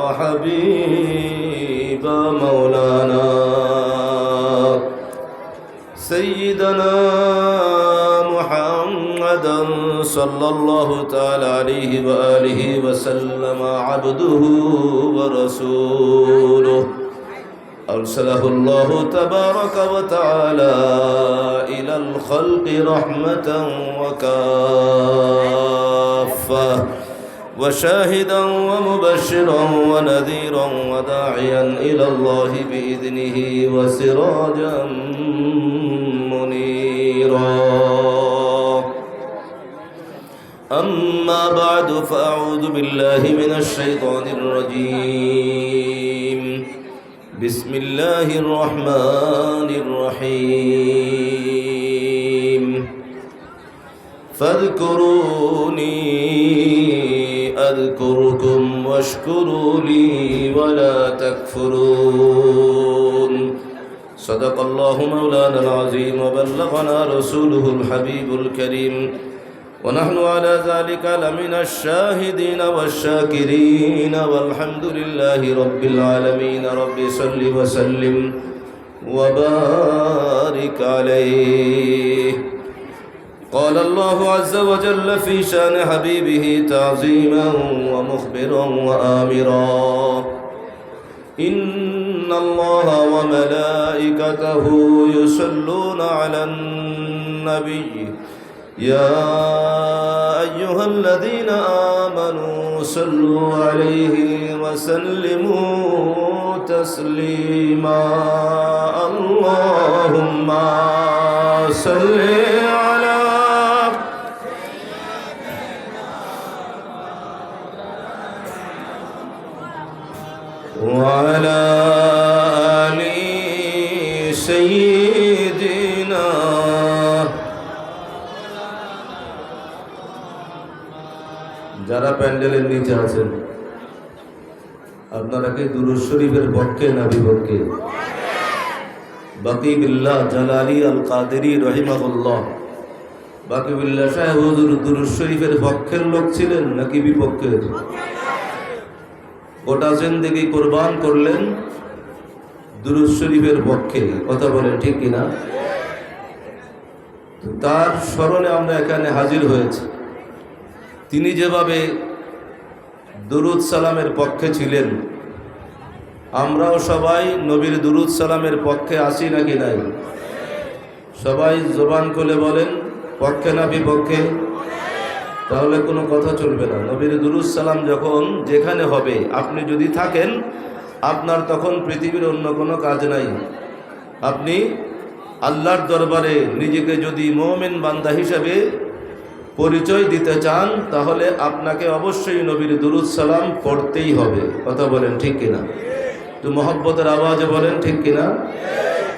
وحبيب مولانا. سيدنا محمدا صلى الله تعالى عليه وآله وسلم عبده ورسوله. أرسله الله تبارك وتعالى إلى الخلق رحمة وكافة. وشاهدا ومبشرا ونذيرا وداعيا إلى الله بإذنه وسراجا منيرا. أما بعد فأعوذ بالله من الشيطان الرجيم. بسم الله الرحمن الرحيم. فاذكروني أذكركم واشكروا لي ولا تكفرون صدق الله مولانا العظيم وبلغنا رسوله الحبيب الكريم ونحن على ذلك لمن الشاهدين والشاكرين والحمد لله رب العالمين رب صل وسلم وبارك عليه قال الله عز وجل في شأن حبيبه تعظيما ومخبرا وآمرا. إن الله وملائكته يصلون على النبي. يا أيها الذين آمنوا صلوا عليه وسلموا تسليما. اللهم صل سيدنا যারা প্যান্ডেলের নিচে আছেন আপনারা কি দুরুজ শরীফের পক্ষে না বিপক্ষে বাকিবিল্লাহ জালালি আল কাদেরি রহিমাহুল্লাহ বাকিবিল্লাহ সাহেব হুজুর দুরুজ শরীফের পক্ষের লোক ছিলেন নাকি বিপক্ষের গোটা জিন্দেগি কোরবান করলেন দুরুজ শরীফের পক্ষে, কথা বলে ঠিক কিনা? তার স্মরণে আমরা এখানে হাজির হয়েছি। তিনি যেভাবে দুরুদ সালামের পক্ষে ছিলেন, আমরাও সবাই নবীর দুরুদ সালামের পক্ষে আসি নাকি নাই? সবাই জবান খুলে বলেন, পক্ষে না বিপক্ষে? তাহলে কোনো কথা চলবে না। নবীর দুরুদ সালাম যখন যেখানে হবে, আপনি যদি থাকেন আপনার তখন পৃথিবীর অন্য কোনো কাজ নাই। আপনি আল্লাহর দরবারে নিজেকে যদি মোমেন বান্দা হিসাবে পরিচয় দিতে চান, তাহলে আপনাকে অবশ্যই নবীর দুরুদ সালাম পড়তেই হবে। কথা বলেন ঠিক কিনা? তো মহব্বতের আওয়াজে বলেন ঠিক কিনা?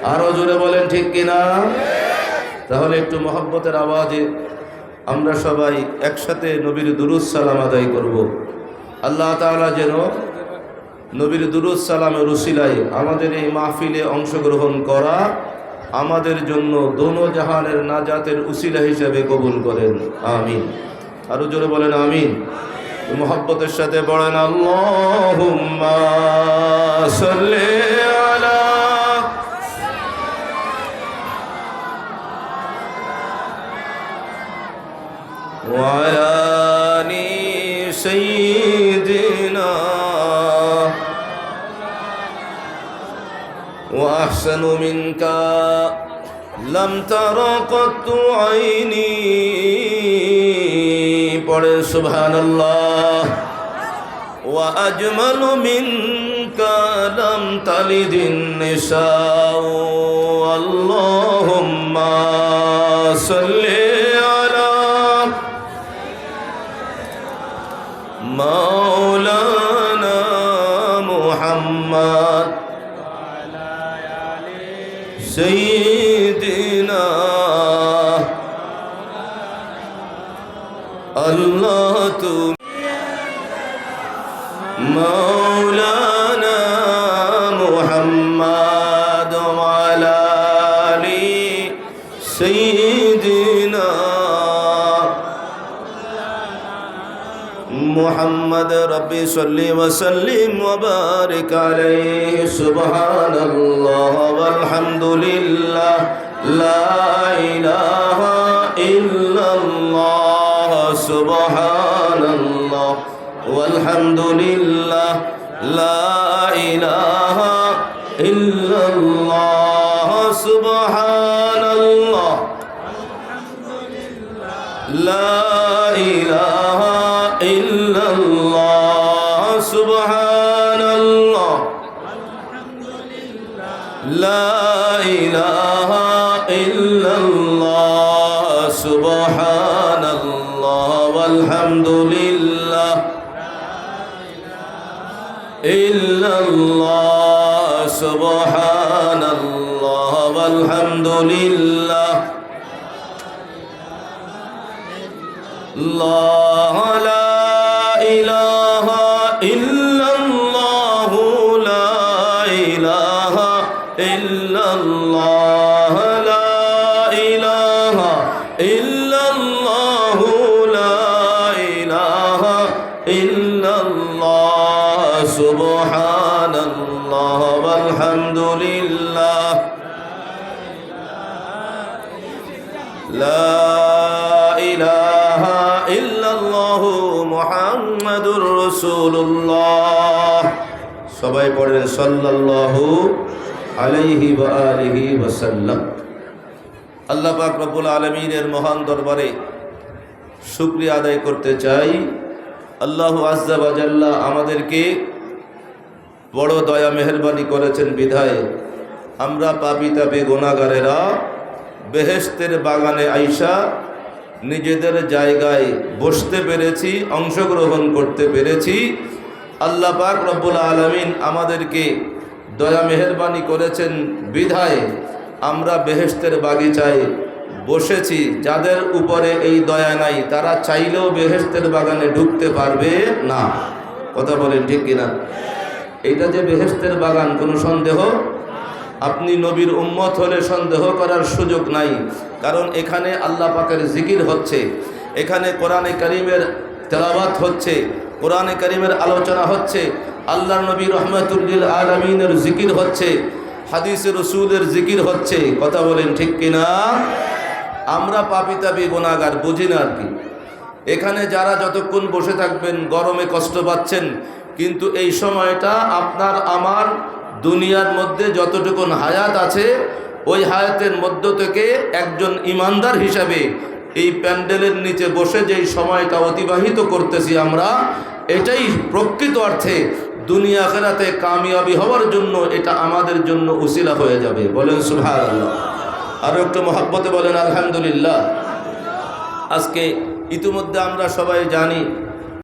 আরও জোরে বলেন ঠিক কিনা? তাহলে একটু মহব্বতের আওয়াজে আমরা সবাই একসাথে নবীর দুরুদ সালাম আদায় করব। আল্লাহ তাআলা যেন নবীর দুরুদ সালামের উসিলায় আমাদের এই মাহফিলে অংশগ্রহণ করা আমাদের জন্য দোনো জাহানের নাজাতের উসিলা হিসেবে কবুল করেন আমিন আরো জোরে বলেন আমিন মোহব্বতের সাথে বলেন আল্লাহুম্মা সাল্লি আলা وعلى آل سيدنا وأحسن منك لم تر قط عيني পড়ে سبحان الله وأجمل منك لم تلد النساء اللهم الله তুমি مولانا محمد وعلى آل سيدنا محمد. ربي صل وسلم وبارك عليه. سبحان الله والحمد لله لا إله إلا الله. سبحان الله والحمد لله لا إله إلا الله سبحان الله لا إله إلا الله سبحان الله لا إله إلا الله سبحان الله والحمد لله إلا الله سبحان الله والحمد لله الله سبحان الله والحمد لله لا إله إلا الله محمد رسول الله সবাই পড়েন সাল্লাল্লাহু আলাইহি ওয়া আলিহি ওয়াসাল্লাম আল্লাহ পাক রব্বুল আলামিনের মহান দরবারে শুকরিয়া আদায় করতে চাই আল্লাহ আজ্জা ওয়া জাল্লা আমাদেরকে বড় দয়া মেহেরবানি করেছেন বিধায়। আমরা পাপি তাপি গুণাগারেরা বেহেস্তের বাগানে আইসা নিজেদের জায়গায় বসতে পেরেছি, অংশগ্রহণ করতে পেরেছি। আল্লাহ পাক রব্বুল আলমিন আমাদেরকে দয়া মেহেরবানি করেছেন বিধায়। আমরা বেহেস্তের বাগিচায় বসেছি, যাদের উপরে এই দয়া নাই, তারা চাইলেও বেহেস্তের বাগানে ঢুকতে পারবে না। কথা বলেন ঠিক কিনা? এইটা যে বেহেস্তের বাগান, কোনো সন্দেহ? আপনি নবীর উম্মত হলে সন্দেহ করার সুযোগ নাই। কারণ এখানে আল্লাহ পাকের জিকির হচ্ছে, এখানে কোরআনে করিমের তেলাবাত হচ্ছে, কোরআনে করিমের আলোচনা হচ্ছে আল্লাহ নবী রহমতুল্লিল আলমিনের জিকির হচ্ছে, হাদিস রসুলের জিকির হচ্ছে। কথা বলেন ঠিক কিনা? আমরা পাপি তাপি গুণাগার বুঝি না আর কি। এখানে যারা যতক্ষণ বসে থাকবেন, গরমে কষ্ট পাচ্ছেন কিন্তু এই সময়টা আপনার আমার দুনিয়ার মধ্যে যতটুকুন হায়াত আছে, ওই হায়াতের মধ্য থেকে একজন ইমানদার হিসাবে এই প্যান্ডেলের নিচে বসে যেই সময়টা অতিবাহিত করতেছি আমরা, এটাই প্রকৃত অর্থে দুনিয়া খেরাতে কামিয়াবি হওয়ার জন্য এটা আমাদের জন্য উসিলা হয়ে যাবে। বলেন আল্লাহ আরও একটু মহাব্বতে বলেন, আলহামদুলিল্লাহ। আজকে ইতিমধ্যে আমরা সবাই জানি